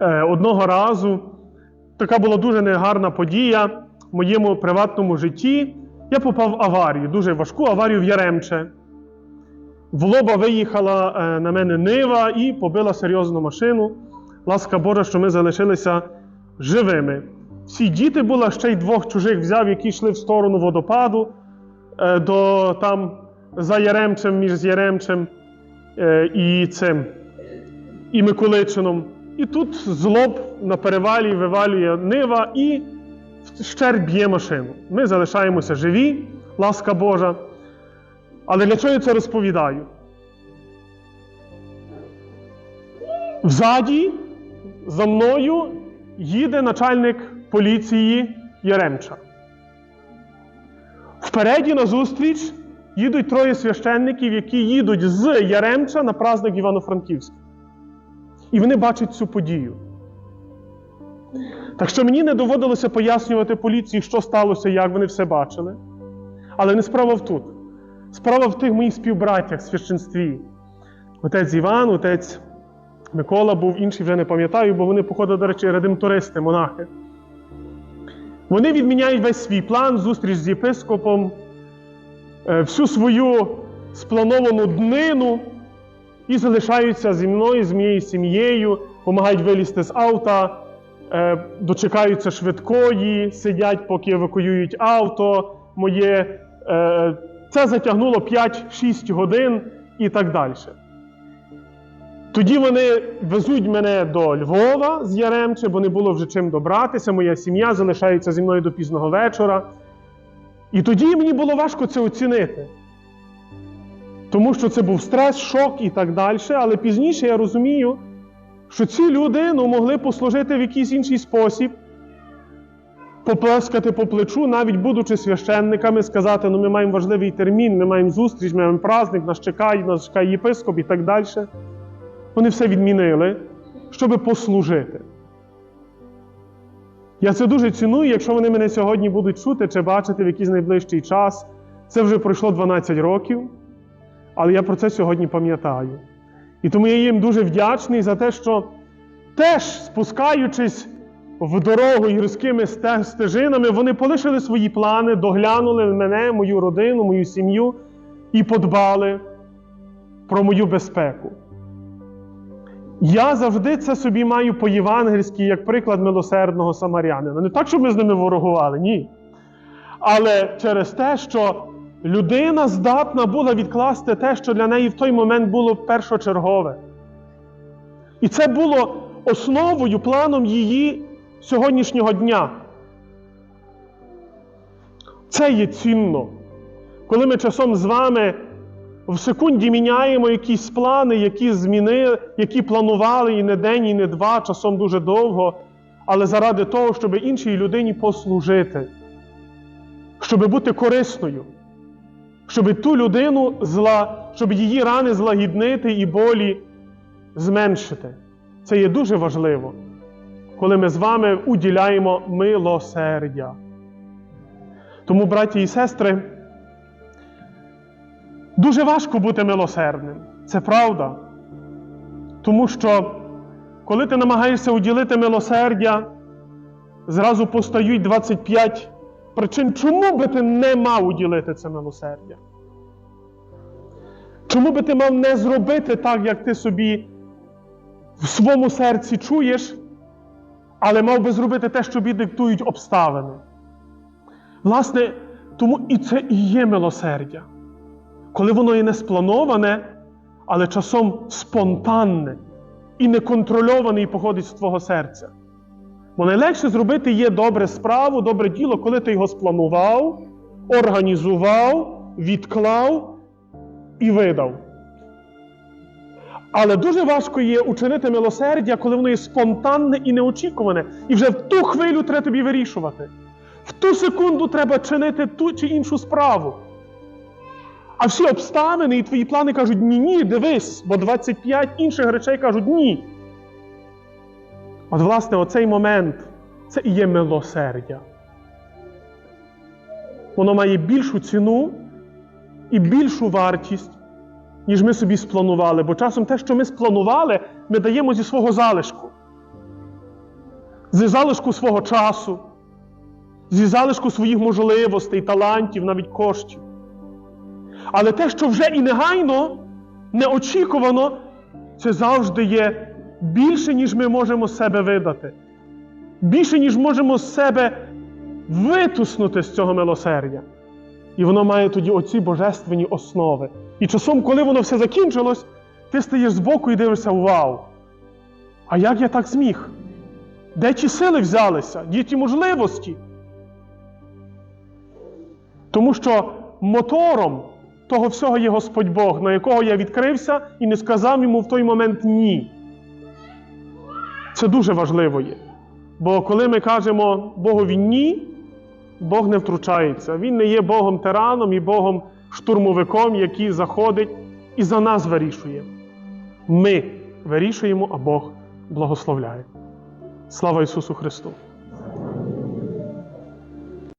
Е, Одного разу така була дуже негарна подія в моєму приватному житті. Я попав в аварію, дуже важку аварію в Яремче. В лоба виїхала е, на мене нива і побила серйозну машину. Ласка Божа, що ми залишилися живими. Всі діти були, ще й двох чужих взяв, які йшли в сторону водопаду е, до там за Яремчем, між Яремчем і цим, і Миколичином. І тут злоб на перевалі вивалює нива і щер б'є машину. Ми залишаємося живі, ласка Божа. Але для чого я це розповідаю? Взаді за мною їде начальник поліції Яремча. Впереді назустріч їдуть троє священників, які їдуть з Яремча на праздник Івано-Франківська. І вони бачать цю подію. Так що мені не доводилося пояснювати поліції, що сталося, як вони все бачили. Але не справа в тут. Справа в тих моїх співбраттях в священстві. Отець Іван, отець Микола був, інший вже не пам'ятаю, бо вони, походу, до речі, редемтористи, монахи. Вони відміняють весь свій план, зустріч з єпископом, е, всю свою сплановану днину і залишаються зі мною, з моєю сім'єю, допомагають вилізти з авта, е, дочекаються швидкої, сидять, поки евакуюють авто моє. Е, Це затягнуло 5-6 годин і так далі. Тоді вони везуть мене до Львова з Яремче, бо не було вже чим добратися. Моя сім'я залишається зі мною до пізного вечора. І тоді мені було важко це оцінити. Тому що це був стрес, шок і так далі. Але пізніше я розумію, що ці люди ну, могли послужити в якийсь інший спосіб, поплескати по плечу, навіть будучи священниками, сказати, ну ми маємо важливий термін, ми маємо зустріч, ми маємо праздник, нас чекає, нас чекає єпископ і так далі. Вони все відмінили, щоб послужити. Я це дуже ціную, якщо вони мене сьогодні будуть чути чи бачити в якийсь найближчий час. Це вже пройшло 12 років, але я про це сьогодні пам'ятаю. І тому я їм дуже вдячний за те, що теж спускаючись в дорогу гірськими стежинами, вони полишили свої плани, доглянули мене, мою родину, мою сім'ю і подбали про мою безпеку. Я завжди це собі маю по-євангельськи як приклад милосердного самарянина. Не так, щоб ми з ними ворогували, ні. Але через те, що людина здатна була відкласти те, що для неї в той момент було першочергове. І це було основою, планом її сьогоднішнього дня. Це є цінно. Коли ми часом з вами в секунді міняємо якісь плани, які змінили, які планували і не день, і не два, часом дуже довго, але заради того, щоб іншій людині послужити, щоб бути корисною, щоб ту людину зла, щоб її рани злагіднити і болі зменшити. Це є дуже важливо, коли ми з вами уділяємо милосердя. Тому, браті і сестри, Дуже важко бути милосердним, це правда. Тому що, коли ти намагаєшся уділити милосердя, зразу постають 25 причин, чому би ти не мав уділити це милосердя? Чому би ти мав не зробити так, як ти собі в своєму серці чуєш, але мав би зробити те, що тобі диктують обставини? Власне, тому і це і є милосердя коли воно і не сплановане, але часом спонтанне і неконтрольоване і походить з твого серця. Бо найлегше зробити є добре справу, добре діло, коли ти його спланував, організував, відклав і видав. Але дуже важко є учинити милосердя, коли воно є спонтанне і неочікуване. І вже в ту хвилю треба тобі вирішувати. В ту секунду треба чинити ту чи іншу справу. А всі обставини і твої плани кажуть ні, ні, дивись, бо 25 інших речей кажуть ні. От, власне, оцей момент це і є милосердя. Воно має більшу ціну і більшу вартість, ніж ми собі спланували. Бо часом те, що ми спланували, ми даємо зі свого залишку. зі залишку свого часу, зі залишку своїх можливостей, талантів, навіть коштів. Але те, що вже і негайно, неочікувано, це завжди є більше, ніж ми можемо себе видати. Більше, ніж можемо себе витиснути з цього милосердя. І воно має тоді оці божественні основи. І часом, коли воно все закінчилось, ти стаєш збоку і дивишся: вау! А як я так зміг? Де ті сили взялися? Де ті можливості? Тому що мотором того всього є Господь Бог, на якого я відкрився і не сказав йому в той момент ні. Це дуже важливо є. Бо коли ми кажемо Богові ні, Бог не втручається. Він не є Богом тираном і Богом штурмовиком, який заходить і за нас вирішує. Ми вирішуємо, а Бог благословляє. Слава Ісусу Христу!